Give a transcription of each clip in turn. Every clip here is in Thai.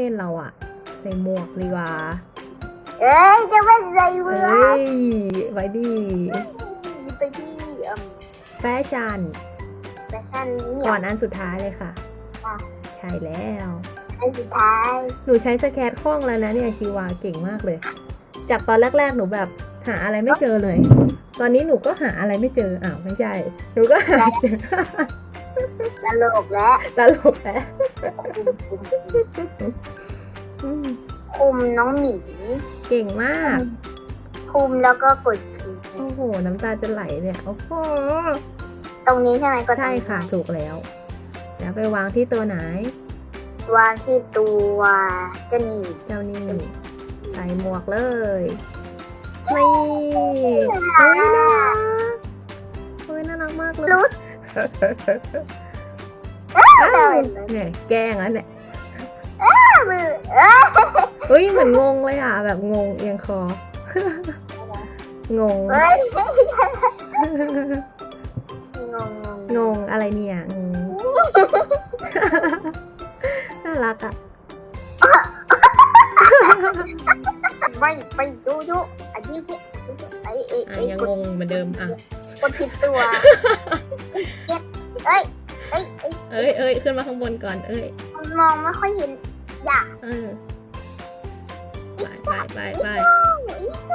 เล่นเราอะใส่หมวกดีกว่าเอ้ยจะไม่ใส่เวเอ้ลายไว้ดีไปที่เอิ่มแฟชั่นแฟชั่นเนี่ก่อยนอันสุดท้ายเลยค่ะค่ะ ใช่แล้ว อันสุดท้ายหนูใช้สแกนคล่องแล้วนะเนี่ยชีวาเก่งมากเลย จากตอนแรก ๆ หนูแบบหาอะไรไม่เจอเลย ตอนนี้หนูก็หาอะไรไม่เจออ้าวไม่ใช่ หนูก็หาเจอ ตลกและตลกแล้วคุมคุมคุมอืมคุมน้องหมีเก่งมาก คุมแล้วก็กดขี่โอ้โห น้ำตาจะไหลเนี่ย โอ้โห ตรงนี้ใช่ไหมก็ตรงใช่นี้ค่ะ ถูกแล้ว แล้วไปวางที่ตัวไหน วางที่ตัวเจะนี่เจ้านี่ใส่หมวกเลยนี่เฮ้ยน่ารักเฮ้ยน่ารักมากเลยรุด อ้าวได้เลยเนี่ยแกล้งแล้วเนี่ยมือเอ้ยเฮ้ยเหมือนงงเลยอะ แบบงงเอียงคอ งงเอ้ยงงงงงงอะไรเนี่ยงงน่ารักอะไม่ไปดูดูอันนี้ที่ไอ้ไอ้อะไอ้ยังกดงงเหมือนเดิมอะ กดผิดตัวเก็บเอ้ยเอ้ยเอ้ยเอ้ยเอ้ยขึ้นมาข้างบนก่อน เอ้ยมองไม่ค่อยเห็นอยากเออ ไปไปไปไป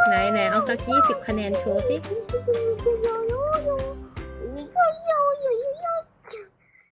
ไหนไหนเอาสักยี่สิบคะแนนโชว์สิ